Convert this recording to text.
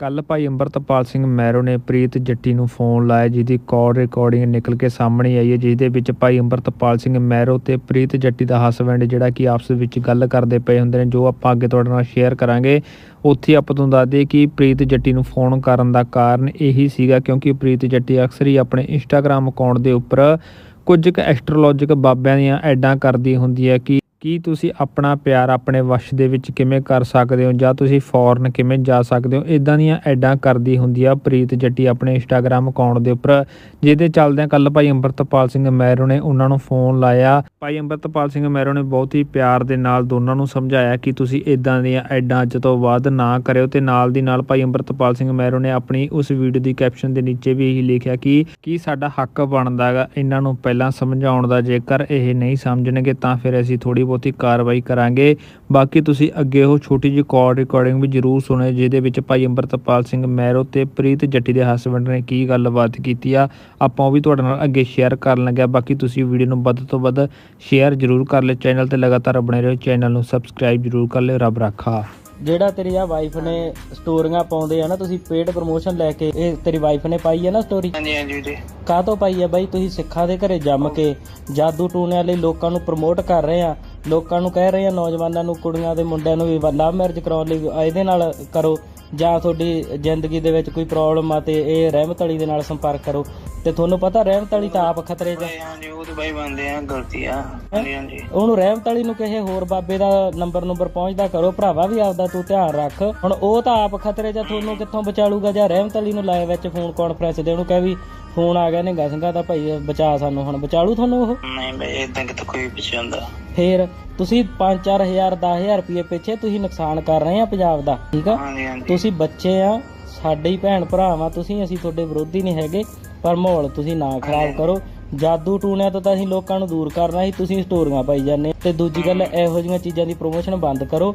ਕੱਲ ਭਾਈ ਅੰਮ੍ਰਿਤਪਾਲ ਸਿੰਘ ਮੈਰੋ ਨੇ ਪ੍ਰੀਤ ਜੱਟੀ ਨੂੰ ਫੋਨ ਲਾਇਆ, ਜਿਹਦੀ ਕਾਲ ਰਿਕਾਰਡਿੰਗ ਨਿਕਲ ਕੇ ਸਾਹਮਣੇ ਆਈ ਹੈ ਜਿਸ ਦੇ ਵਿੱਚ ਭਾਈ ਅੰਮ੍ਰਿਤਪਾਲ ਸਿੰਘ ਮੈਰੋ ਤੇ ਪ੍ਰੀਤ ਜੱਟੀ ਦਾ ਹਸਬੈਂਡ ਜਿਹੜਾ ਕਿ ਆਪਸ ਵਿੱਚ ਗੱਲ ਕਰਦੇ ਪਏ ਹੁੰਦੇ ਨੇ, ਜੋ ਆਪਾਂ ਅੱਗੇ ਤੁਹਾਡੇ ਨਾਲ ਸ਼ੇਅਰ ਕਰਾਂਗੇ। ਉੱਥੇ ਆਪਾਂ ਤੁਹਾਨੂੰ ਦੱਸ ਦਈਏ ਕਿ ਪ੍ਰੀਤ ਜੱਟੀ ਨੂੰ ਫੋਨ ਕਰਨ ਦਾ ਕਾਰਨ ਇਹੀ ਸੀਗਾ, ਕਿਉਂਕਿ ਪ੍ਰੀਤ ਜੱਟੀ ਅਕਸਰ ਹੀ ਆਪਣੇ ਇੰਸਟਾਗ੍ਰam ਅਕਾਊਂਟ ਦੇ ਉੱਪਰ ਕੁਝ ਕੁ ਐਸਟ੍ਰੋਲੋਜਿਕ ਬਾਬਿਆਂ ਦੀਆਂ ਐਡਾਂ ਕਰਦੀ ਹੁੰਦੀ ਹੈ ਕਿ ਕੀ ਤੁਸੀਂ ਆਪਣਾ ਪਿਆਰ ਆਪਣੇ ਵਸ਼ ਦੇ ਵਿੱਚ ਕਿਵੇਂ ਕਰ ਸਕਦੇ ਹੋ? ਜਾਂ ਤੁਸੀਂ ਫੋਰਨ ਕਿਵੇਂ ਜਾ ਸਕਦੇ ਹੋ? ਇਦਾਂ ਦੀਆਂ ਐਡਾਂ ਕਰਦੀ ਹੁੰਦੀ ਆ ਪ੍ਰੀਤ ਜੱਟੀ ਆਪਣੇ ਇੰਸਟਾਗ੍ਰam ਅਕਾਊਂਟ ਦੇ ਉੱਪਰ, ਜਿਹਦੇ ਚੱਲਦਿਆਂ ਕੱਲ ਭਾਈ ਅੰਮ੍ਰਿਤਪਾਲ ਸਿੰਘ ਮੈਰੋ ਨੇ ਉਹਨਾਂ ਨੂੰ ਫੋਨ ਲਾਇਆ। ਭਾਈ ਅੰਮ੍ਰਿਤਪਾਲ ਸਿੰਘ ਮੈਰੋ ਨੇ ਬਹੁਤ ਹੀ ਪਿਆਰ ਦੇ ਨਾਲ ਦੋਨਾਂ ਨੂੰ ਸਮਝਾਇਆ ਕਿ ਤੁਸੀਂ ਇਦਾਂ ਦੀਆਂ ਐਡਾਂ ਅੱਜ ਤੋਂ ਬਾਅਦ ਨਾ ਕਰਿਓ ਤੇ ਨਾਲ ਦੀ ਨਾਲ ਭਾਈ ਅੰਮ੍ਰਿਤਪਾਲ ਸਿੰਘ ਮੈਰੋ ਨੇ ਆਪਣੀ ਉਸ ਵੀਡੀਓ ਦੀ ਕੈਪਸ਼ਨ ਦੇ ਨੀਚੇ ਵੀ ਇਹੀ ਲਿਖਿਆ ਕਿ ਕੀ ਸਾਡਾ ਹੱਕ ਬਣਦਾ ਹੈਗਾ ਇਹਨਾਂ ਨੂੰ ਪਹਿਲਾਂ ਸਮਝਾਉਣ ਦਾ ਜੇਕਰ ਇਹ ਨਹੀਂ ਸਮਝਣਗੇ ਤਾਂ ਫਿਰ ਅਸੀਂ ਥੋੜੀ ਬਹੁਤੀ ਕਾਰਵਾਈ ਕਰਾਂਗੇ। ਬਾਕੀ ਤੁਸੀਂ ਅੱਗੇ ਉਹ ਛੋਟੀ ਜਿਹੀ ਕਾਲ ਰਿਕਾਰਡਿੰਗ ਵੀ ਜਰੂਰ ਸੁਣਿਓ ਜਿਹਦੇ ਵਿੱਚ ਭਾਈ ਅੰਮ੍ਰਿਤਪਾਲ ਸਿੰਘ ਮੈਰੋ ਤੇ ਪ੍ਰੀਤ ਜੱਟੀ ਦੇ ਹਸਬੰਡ ਨੇ ਕੀ ਗੱਲਬਾਤ ਕੀਤੀ ਆ। ਆਪਾਂ ਉਹ ਵੀ ਤੁਹਾਡੇ ਨਾਲ ਅੱਗੇ ਸ਼ੇਅਰ ਕਰਨ ਲੱਗਿਆ। ਬਾਕੀ ਤੁਸੀਂ ਵੀਡੀਓ ਨੂੰ ਵੱਧ ਤੋਂ ਵੱਧ ਸ਼ੇਅਰ ਜਰੂਰ ਕਰ ਲਿਓ। ਚੈਨਲ ਤੇ ਲਗਾਤਾਰ ਬਣੇ ਰਹੋ। ਚੈਨਲ ਨੂੰ ਸਬਸਕ੍ਰਾਈਬ ਜਰੂਰ ਕਰ ਲਿਓ। ਰੱਬ ਰੱਖਾ। ਜਿਹੜਾ ਤੇਰੀ ਆ ਵਾਈਫ ਨੇ ਸਟੋਰੀਆਂ ਪਾਉਂਦੇ ਆ ਨਾ ਤੁਸੀਂ ਪੇਡ ਪ੍ਰੋਮੋਸ਼ਨ ਲੈ ਕੇ ਇਹ ਤੇਰੀ ਵਾਈਫ ਨੇ ਪਾਈ ਹੈ ਨਾ ਸਟੋਰੀ ਹਾਂਜੀ ਹਾਂਜੀ ਜੀ। ਕਾਹ ਤੋਂ ਪਾਈ ਹੈ ਬਾਈ? ਤੁਸੀਂ ਸਿੱਖਾਂ ਦੇ ਘਰੇ ਜੰਮ ਕੇ ਜਾਦੂ ਟੂਣਿਆਂ ਲਈ ਲੋਕਾਂ ਨੂੰ ਪ੍ਰਮੋਟ ਕਰ ਰਹੇ ਆ। ਲੋਕਾਂ ਨੂੰ ਕਹਿ ਰਹੇ ਆ ਨੌਜਵਾਨਾਂ ਨੂੰ ਕੁੜੀਆਂ ਦੇ ਮੁੰਡਿਆਂ ਨੂੰ ਵੀ ਲਵ ਮੈਰਿਜ ਕਰਾਉਣ ਲਈ ਇਹਦੇ ਨਾਲ ਕਰੋ ਜਾਂ ਤੁਹਾਡੀ ਜ਼ਿੰਦਗੀ ਦੇ ਵਿੱਚ ਕੋਈ ਪ੍ਰੋਬਲਮ ਆ ਤੇ ਇਹ ਰਹਿਮਤ ਅਲੀ ਦੇ ਨਾਲ ਸੰਪਰਕ ਕਰੋ। ਤੇ ਤੁਹਾਨੂੰ ਪਤਾ ਰਹਿਮਤ ਅਲੀ ਤਾਂ ਆਪ ਖਤਰੇ 'ਚ ਹਾਂਜੀ ਉਹ ਤਾਂ ਬੰਦੇ ਆ ਗਲਤੀ ਆ। ਹਾਂਜੀ ਉਹਨੂੰ ਰਹਿਮਤ ਅਲੀ ਨੂੰ ਕਿਸੇ ਹੋਰ ਬਾਬੇ ਦਾ ਨੰਬਰ ਨੰਬਰ ਪਹੁੰਚਦਾ ਕਰੋ ਭਰਾਵਾ ਵੀ ਆਪਦਾ ਤੂੰ ਧਿਆਨ ਰੱਖ। ਹੁਣ ਉਹ ਤਾਂ ਆਪ ਖਤਰੇ 'ਚ ਤੁਹਾਨੂੰ ਕਿੱਥੋਂ ਬਚਾਲੂਗਾ? ਜਾਂ ਰਹਿਮਤ ਅਲੀ ਨੂੰ ਲਾਏ ਵਿੱਚ ਫੋਨ ਕਾਨਫਰੰਸ ਦੇ ਉਹਨੂੰ ਕਹਿ ਵੀ ਫੋਨ ਆ ਗਿਆ ਨੇ ਸਿੰਘਾ ਦਾ ਭਾਈ ਬਚਾ ਸਾਨੂੰ ਹੁਣ ਬਚਾਲੂ ਤੁਹਾਨੂੰ ਉਹ? ਨਹੀਂ ਭਾਈ ਇਦਾਂ ਕਿਤੇ ਕੋਈ ਪਿੱਛੇ ਹੁੰਦਾ। ਫੇਰ ਤੁਸੀਂ 5-4000 10000 ਰੁਪਏ ਪਿੱਛੇ ਤੁਸੀਂ ਨੁਕਸਾਨ ਕਰ ਰਹੇ ਆ ਪੰਜਾਬ ਦਾ ਠੀਕ ਆ? ਹਾਂਜੀ ਹਾਂਜੀ। ਤੁਸੀਂ ਬੱਚੇ ਆ ਸਾਡੇ ਹੀ ਭੈਣ ਭਰਾ ਵਾਂ ਤੁਸੀਂ ਅਸੀਂ ਤੁਹਾਡੇ ਵਿਰੋਧੀ ਨਹੀਂ ਹੈਗੇ ਪਰ ਮਾਹੌਲ ਤੁਸੀਂ ਨਾ ਖਰਾਬ ਕਰੋ। ਜਾਦੂ ਟੂਣਿਆਂ ਤੋਂ ਤਾਂ ਅਸੀਂ ਲੋਕਾਂ ਨੂੰ ਦੂਰ ਕਰਨਾ ਸੀ ਤੁਸੀਂ ਸਟੋਰੀਆਂ ਪਾਈ ਜਾਂਦੇ ਤੇ ਦੂਜੀ ਗੱਲ ਇਹੋ ਜਿਹੀਆਂ ਚੀਜ਼ਾਂ ਦੀ ਪ੍ਰੋਮੋਸ਼ਨ ਬੰਦ ਕਰੋ।